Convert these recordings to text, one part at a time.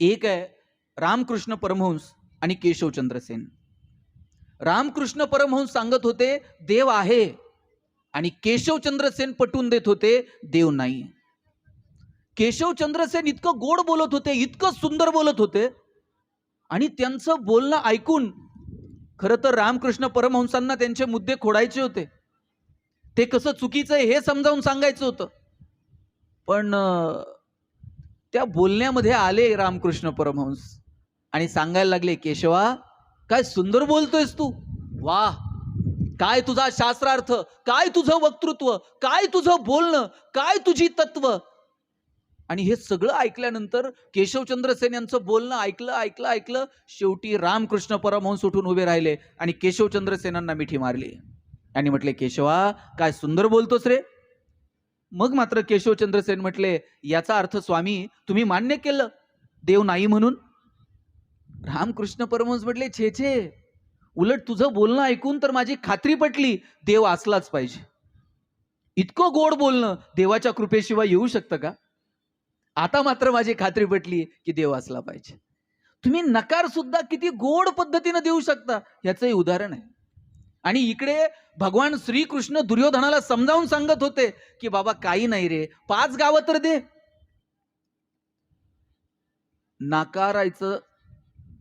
एक आहे रामकृष्ण परमहंस आणि केशवचंद्र सेन रामकृष्ण परमहंस सांगत होते देव आहे. आणि केशवचंद्र सेन पटवून देत होते देव नाही. केशवचंद्र सेन इतकं गोड बोलत होते इतकं सुंदर बोलत होते आणि त्यांचं बोलणं ऐकून खरं तर रामकृष्ण परमहंसांना त्यांचे मुद्दे खोडायचे होते. ते कसं चुकीचं आहे हे समजावून सांगायचं होतं. पण त्या बोलण्यामध्ये आले रामकृष्ण परमहंस आणि सांगायला लागले केशवा काय सुंदर बोलतोयस तू. वा काय तुझा शास्त्रार्थ काय तुझं वक्तृत्व काय तुझं बोलणं काय तुझी तत्व? आणि हे सगळं ऐकल्यानंतर केशवचंद्र सेन यांचं बोलणं ऐकलं ऐकलं ऐकलं. शेवटी रामकृष्ण परमहंस उठून उभे राहिले आणि केशवचंद्र सेनांना मिठी मारली. आणि म्हटले केशवा काय सुंदर बोलतोस रे. मग मात्र केशवचंद्र सेन म्हटले याचा अर्थ स्वामी तुम्ही मान्य केलं. देव नाही म्हणून. रामकृष्ण परमहंस म्हटले छे छे. उलट तुझं बोलणं ऐकून तर माझी खात्री पटली. देव असलाच पाहिजे. इतकं गोड बोलणं देवाच्या कृपेशिवाय येऊ शकतं का? आता मात्र माझी खात्री पटली की देव असला पाहिजे. तुम्ही नकार सुद्धा किती गोड पद्धतीनं देऊ शकता याचंही उदाहरण आहे. आणि इकडे भगवान श्रीकृष्ण दुर्योधनाला समजावून सांगत होते की बाबा काही नाही रे. पाच गावं तर दे. नाकारायचं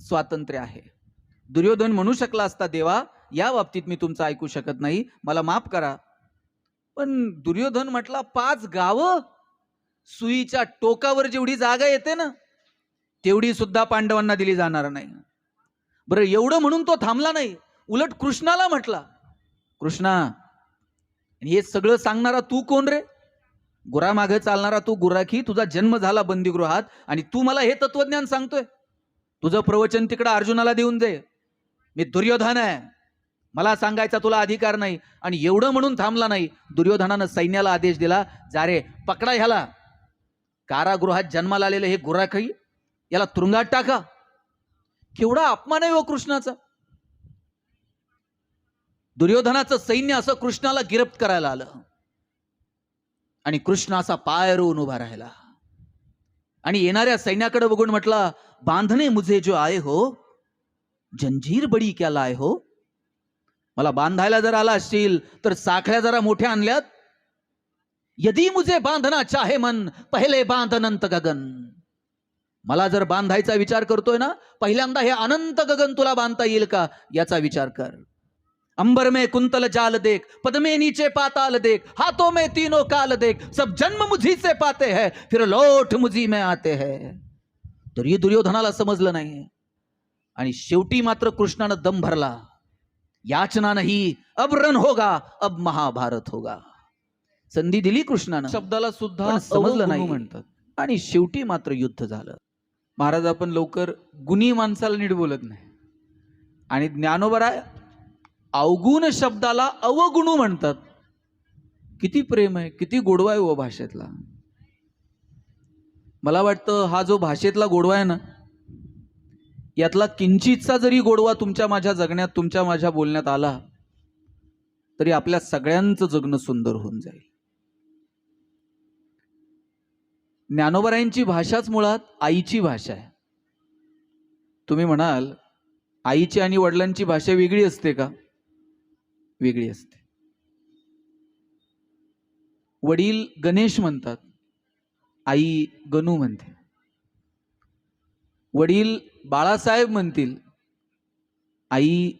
स्वातंत्र्य आहे. दुर्योधन म्हणू शकला असता देवा या बाबतीत मी तुमचं ऐकू शकत नाही. मला माफ करा. पण दुर्योधन म्हटला पाच गावं? सुईच्या टोकावर जेवढी जागा येते ना तेवढी सुद्धा पांडवांना दिली जाणार नाही. बरं एवढं म्हणून तो थांबला नाही. उलट कृष्णाला म्हटला कृष्णा आणि हे सगळं सांगणारा तू कोण रे? गुरामागे चालणारा तू गुराखी तुझा जन्म झाला बंदीगृहात आणि तू मला हे तत्वज्ञान सांगतोय. तुझं प्रवचन तिकडं अर्जुनाला देऊन दे. मी दुर्योधन आहे. मला सांगायचा तुला अधिकार नाही आणि एवढं म्हणून थांबला नाही. दुर्योधनानं सैन्याला आदेश दिला जा रे पकडा ह्याला. कारागृहात जन्माला आलेलं हे गुराखी याला तुरुंगात टाका. केवढा अपमान आहे हो कृष्णाचा. दुर्योधनाचं सैन्य असं कृष्णाला गिरफ्त करायला आलं. आणि कृष्ण असा पाय रोवून उभा राहिला. आणि येणाऱ्या सैन्याकडे बघून म्हटला बांधणे मुझे जो आहे हो जंजीर बडी क्याला आहे हो? मला बांधायला जर आला असतील तर साखळ्या जरा मोठ्या आणल्यात. यदी मुझे बांधना चाहे मन पहिले बांध अनंत गगन. मला जर बांधायचा विचार करतोय ना पहिल्यांदा हे अनंत गगन तुला बांधता येईल का याचा विचार कर. अंबर में कुंतल जाल देख पद में नीचे पाताल देख हाथों में तीनों काल देख सब जन्म मुझी से पाते हैं फिर लौट मुझी में आते हैं। तरी दुर्योधनाला समजलं नाही आणि शेवटी मात्र कृष्णानं दम भरला। याचना नाही अब रण होगा अब महाभारत होगा। संधी दिली कृष्णानं शब्दाला सुद्धा समजलं नाही. म्हणतात. आणि शेवटी मात्र युद्ध झालं. महाराज आपण लवकर गुणी माणसाला नीट बोलत नाही. आणि ज्ञानोबराय अवगुण शब्दाला अवगुणू म्हणतात. किती प्रेम आहे किती गोडवा आहे व भाषेतला. मला वाटतं हा जो भाषेतला गोडवा आहे ना यातला किंचितचा जरी गोडवा तुमच्या माझ्या जगण्यात तुमच्या माझ्या बोलण्यात आला तरी आपल्या सगळ्यांचं जगणं सुंदर होऊन जाईल. ज्ञानोबरायांची भाषाच मुळात आईची भाषा आहे. तुम्ही म्हणाल आईची आणि वडिलांची भाषा वेगळी असते का? वेगळी असते. वडील गणेश म्हणतात आई गणू म्हणते. वडील बाळासाहेब म्हणतील आई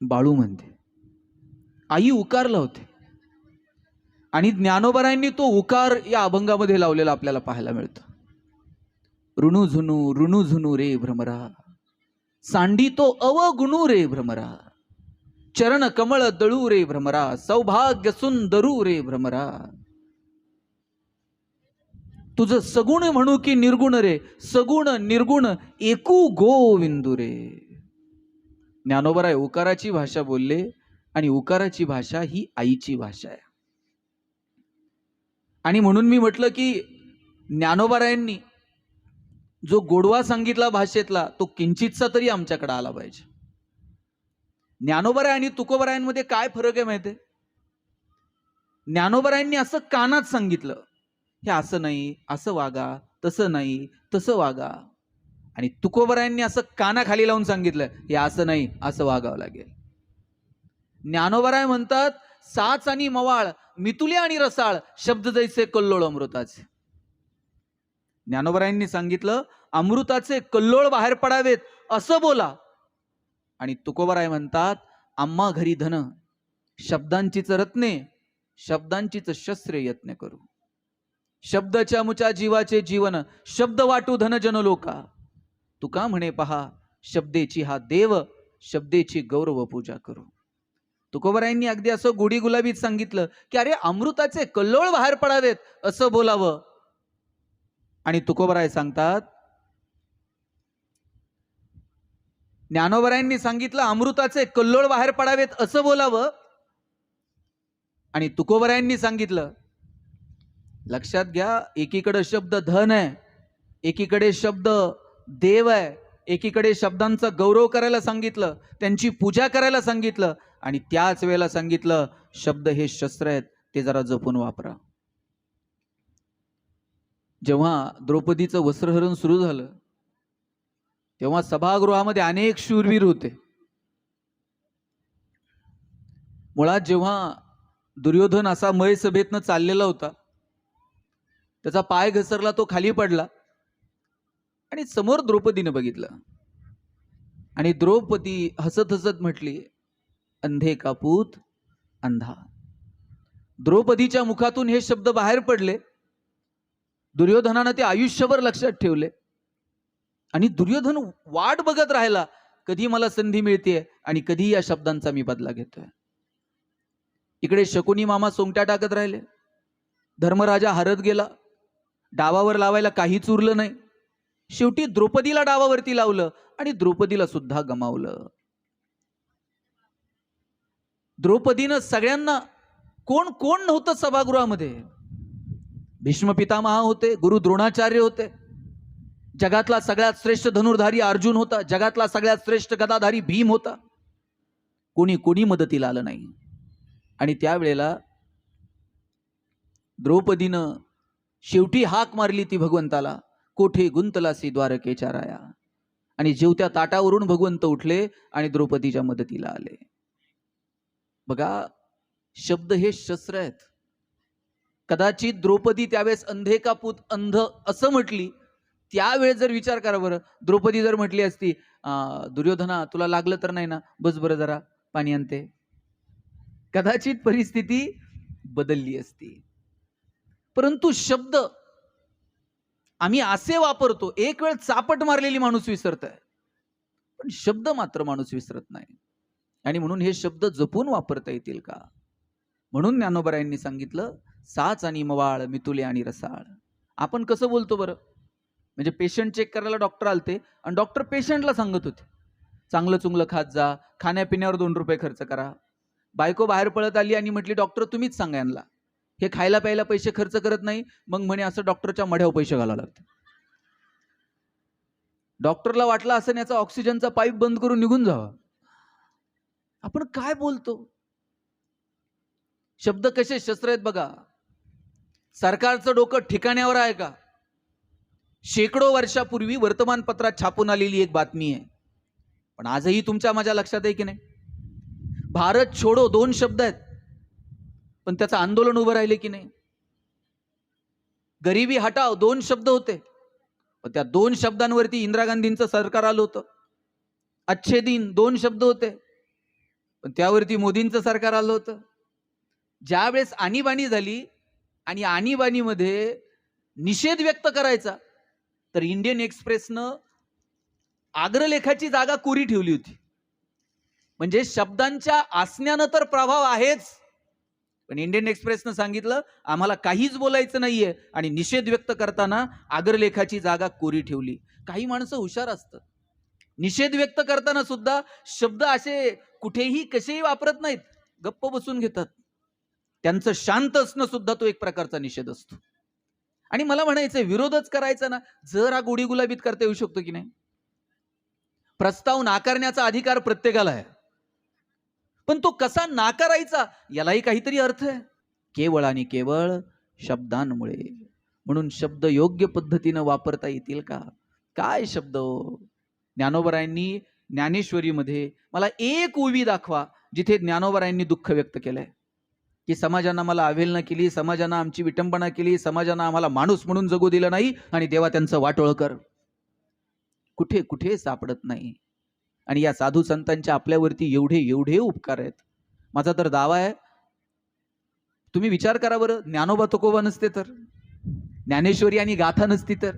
बाळू म्हणते. आई उकार लावते आणि ज्ञानोबरायांनी तो उकार या अभंगामध्ये लावलेला आपल्याला पाहायला मिळतो. ऋणू झुनू ऋणू झुनू रे भ्रमरा. सांडी तो अवगुणू रे भ्रमरा. चरण कमळ दळू रे भ्रमरा सौभाग्य सुंदरू रे भ्रमरा तुझं सगुण म्हणू की निर्गुण रे सगुण निर्गुण एकू गोविंदू रे ज्ञानोबराय उकाराची भाषा बोलले आणि उकाराची भाषा ही आईची भाषा आहे आणि म्हणून मी म्हटलं की ज्ञानोबारायांनी जो गोडवा सांगितला भाषेतला तो किंचितचा तरी आमच्याकडे आला पाहिजे ज्ञानोबराय आणि तुकोबरायांमध्ये काय फरक आहे माहिती ज्ञानोबरायांनी असं कानात सांगितलं हे असं नाही असं वागा तसं नाही तसं वागा. आणि तुकोबरायांनी असं कानाखाली लावून सांगितलं हे असं नाही असं वागावं लागेल. ज्ञानोबराय म्हणतात साच आणि मवाळ मितुले आणि रसाळ शब्द जैसे कल्लोळ अमृताचे. ज्ञानोबरायांनी सांगितलं अमृताचे कल्लोळ बाहेर पडावेत असं बोला. आणि तुकोबराय म्हणतात आम्हा घरी धन शब्दांचीच रत्ने शब्दांचीच शस्त्रे यत्न करू. शब्दच्या मुच्या जीवाचे जीवन शब्द वाटू धन जन लोका. तुका म्हणे पहा शब्देची हा देव शब्देची गौरव पूजा करू. तुकोबरायांनी अगदी असं गुढी गुलाबीत सांगितलं की अरे अमृताचे कल्लोळ बाहेर पडावेत असं बोलावं. आणि तुकोबराय सांगतात ज्ञानोबरायांनी सांगितलं अमृताचे कल्लोळ बाहेर पडावेत असं बोलावं. आणि तुकोबरायांनी सांगितलं लक्षात घ्या एकीकडे शब्द धन आहे एकीकडे शब्द देव आहे एकीकडे शब्दांचा गौरव करायला सांगितलं त्यांची पूजा करायला सांगितलं आणि त्याच वेळेला सांगितलं शब्द हे शस्त्र आहेत ते जरा जपून वापरा. जेव्हा द्रौपदीचं वस्त्रहरण सुरू झालं तेव्हा सभागृहामध्ये अनेक शूरवीर होते. मुळात जेव्हा दुर्योधन असा मय सभेतनं चाललेला होता त्याचा पाय घसरला तो खाली पडला आणि समोर द्रौपदीनं बघितलं. आणि द्रौपदी हसत हसत म्हटली अंधे कापूत अंधा. द्रौपदीच्या मुखातून हे शब्द बाहेर पडले. दुर्योधनानं ते आयुष्यभर लक्षात ठेवले. आणि दुर्योधन वाट बघत राहिला कधी मला संधी मिळते आणि कधी या शब्दांचा मी बदला घेतोय. इकडे शकुनी मामा सोंगट्या टाकत राहिले. धर्मराजा हरत गेला. डावावर लावायला काहीच उरलं नाही. शेवटी द्रौपदीला डावावरती लावलं आणि द्रौपदीला सुद्धा गमावलं. द्रौपदीनं सगळ्यांना कोण कोण नव्हतं सभागृहामध्ये? भीष्म पितामहा होते गुरु द्रोणाचार्य होते जगातला सगळ्यात श्रेष्ठ धनुर्धारी अर्जुन होता. जगातला सगळ्यात श्रेष्ठ गदाधारी भीम होता. कोणी कोणी मदतीला आलं नाही. आणि त्यावेळेला द्रौपदीनं शेवटी हाक मारली ती भगवंताला. कोठे गुंतलासी द्वारकेच्या राया? आणि जेवत्या ताटावरून भगवंत उठले आणि द्रौपदीच्या मदतीला आले. बघा शब्द हे शस्त्र आहेत. कदाचित द्रौपदी त्यावेळेस अंधे का पूत अंध असं म्हटली त्यावेळेस जर विचार करा बरं. द्रौपदी जर म्हटली असती दुर्योधना तुला लागलं तर नाही ना? बस बरं जरा पाणी आणते. कदाचित परिस्थिती बदलली असती. परंतु शब्द आम्ही असे वापरतो एक वेळ चापट मारलेली माणूस विसरत आहे. पण शब्द मात्र माणूस विसरत नाही. आणि म्हणून हे शब्द जपून वापरता येतील का? म्हणून ज्ञानोबरायांनी सांगितलं साच आणि मवाळ मितुले आणि रसाळ. आपण कसं बोलतो बरं? म्हणजे पेशंट चेक करायला डॉक्टर आलते आणि डॉक्टर पेशंटला सांगत होते. चांगलं चुंगलं खात जा खाण्यापिण्यावर दोन रुपये खर्च करा. बायको बाहेर पळत आली आणि म्हटली डॉक्टर तुम्हीच सांगा यांना. हे खायला प्यायला पैसे खर्च करत नाही. मग म्हणे असं डॉक्टरच्या मढ्यावर पैसे घालावं लागते. डॉक्टरला वाटलं असं याचा ऑक्सिजनचा पाईप बंद करून निघून जावा. आपण काय बोलतो? शब्द कसे शस्त्र आहेत बघा. सरकारचं डोकं ठिकाण्यावर आहे का? शेकडो वर्षापूर्वी वर्तमानपत्रात छापून आलेली एक बातमी आहे. पण आजही तुमच्या माझ्या लक्षात आहे की नाही? भारत छोडो दोन शब्द आहेत. पण त्याचं आंदोलन उभं राहिले की नाही? गरिबी हटाव दोन शब्द होते. पण त्या दोन शब्दांवरती इंदिरा गांधींचं सरकार आलं होतं. अच्छे दिन दोन शब्द होते. पण त्यावरती मोदींचं सरकार आलं होतं. ज्यावेळेस आणीबाणी झाली आणि आणीबाणीमध्ये निषेध व्यक्त करायचा तर इंडियन एक्सप्रेसनं आग्रलेखाची जागा कोरी ठेवली होती. म्हणजे शब्दांच्या आसण्यानं तर प्रभाव आहेच. पण इंडियन एक्सप्रेसनं सांगितलं आम्हाला काहीच बोलायचं नाहीये. आणि निषेध व्यक्त करताना आग्रलेखाची जागा कोरी ठेवली. काही माणसं हुशार असतात. निषेध व्यक्त करताना सुद्धा शब्द असे कुठेही कसेही वापरत नाहीत. गप्प बसून घेतात. त्यांचं शांत असणं सुद्धा तो एक प्रकारचा निषेध असतो. आणि मला म्हणायचं विरोधच करायचा ना जरा गोडी गुलाबीत करता येऊ शकतो की नाही? प्रस्ताव नाकारण्याचा अधिकार प्रत्येकाला आहे. पण तो कसा नाकारायचा यालाही काहीतरी अर्थ आहे. केवळ आणि केवळ शब्दांमुळे. म्हणून शब्द योग्य पद्धतीनं वापरता येतील का? काय शब्द हो? ज्ञानोबरायांनी ज्ञानेश्वरीमध्ये मला एक ओवी दाखवा जिथे ज्ञानोबरायांनी दुःख व्यक्त केलंय. की समाजानं आम्हाला अवेलना केली समाजानं आमची विटंबना केली समाजानं आम्हाला माणूस म्हणून जगू दिलं नाही आणि देवा त्यांचं वाटोळ कर. कुठे कुठे सापडत नाही. आणि या साधू संतांच्या आपल्यावरती एवढे एवढे उपकार आहेत. माझा तर दावा आहे तुम्ही विचार करा बरं ज्ञानोबा तुकोबा नसते तर ज्ञानेश्वरी आणि गाथा नसती तर.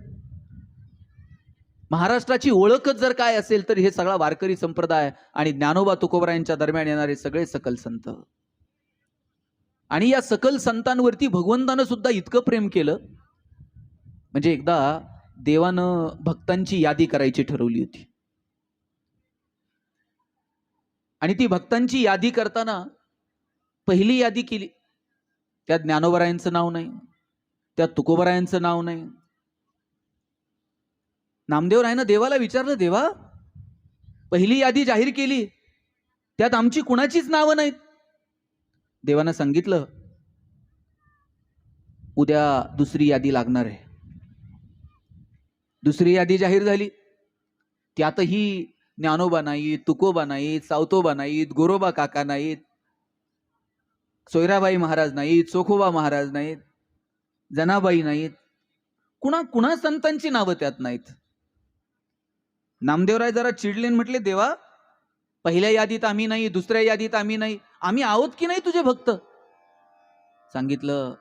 महाराष्ट्राची ओळखच जर काय असेल तर हे सगळा वारकरी संप्रदाय आणि ज्ञानोबा तुकोबरायांच्या दरम्यान येणारे सगळे सकल संत. आणि या सकल संतांवरती भगवंतानं सुद्धा इतकं प्रेम केलं. म्हणजे एकदा देवानं भक्तांची यादी करायची ठरवली होती. आणि ती भक्तांची यादी करताना पहिली यादी केली. त्या ज्ञानोबरायांचं नाव नाही त्या तुकोबरायांचं नाव नाही. नामदेव रायनं देवाला विचारलं देवा पहिली यादी जाहीर केली. त्यात आमची कुणाचीच नावं नाहीत. देवानं सांगितलं उद्या दुसरी यादी लागणार आहे. दुसरी यादी जाहीर झाली. त्यातही ज्ञानोबा नाहीत तुकोबा नाहीत सावतोबा नाहीत गोरोबा काका नाहीत सोयराबाई महाराज नाहीत चोखोबा महाराज नाहीत जनाबाई नाहीत कुणा कुणा संतांची नावं त्यात नाहीत. नामदेवराय जरा चिडले म्हटले देवा पहिल्या यादीत आम्ही नाही दुसऱ्या यादीत आम्ही नाही. आम्ही आहोत की नाही तुझे भक्त? सांगितलं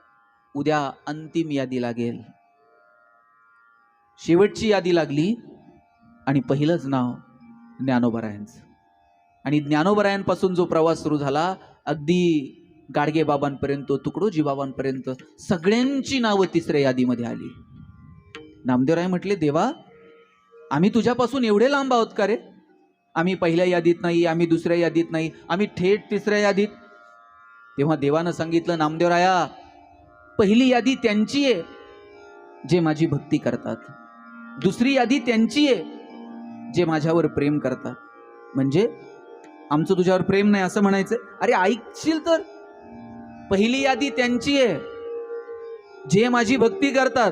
उद्या अंतिम यादी लागेल. शेवटची यादी लागली आणि पहिलंच नाव ज्ञानोबरायांचं. आणि ज्ञानोबरायांपासून जो प्रवास सुरू झाला अगदी गाडगेबाबांपर्यंत तुकडोजीबाबांपर्यंत सगळ्यांची नावं तिसऱ्या यादीमध्ये आली. नामदेवराय म्हटले देवा आम्ही तुझ्यापासून एवढे लांब आहोत का रे? आम्ही पहिल्या यादीत नाही आम्ही दुसऱ्या यादीत नाही आम्ही थेट तिसऱ्या यादीत. तेव्हा देवानं सांगितलं नामदेवराया पहिली यादी त्यांची आहे जे माझी भक्ती करतात. दुसरी यादी त्यांची आहे जे माझ्यावर प्रेम करतात. म्हणजे आमचं तुझ्यावर प्रेम नाही असं म्हणायचं. अरे ऐकशील तर. पहिली यादी त्यांची आहे जे माझी भक्ती करतात.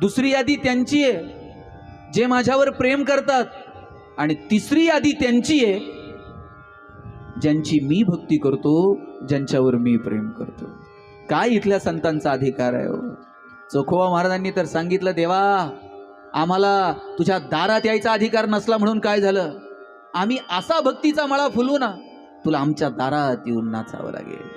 दुसरी यादी त्यांची आहे जे माझ्यावर प्रेम करतात. आणि तिसरी यादी त्यांची आहे ज्यांची मी भक्ती करतो ज्यांच्यावर मी प्रेम करतो. काय इथल्या संतांचा अधिकार आहे हो? चोखोबा महाराजांनी तर सांगितलं देवा आम्हाला तुझ्या दारात यायचा अधिकार नसला म्हणून काय झालं? आम्ही असा भक्तीचा मळा फुलवू ना तुला आमच्या दारात येऊन नाचावं लागेल.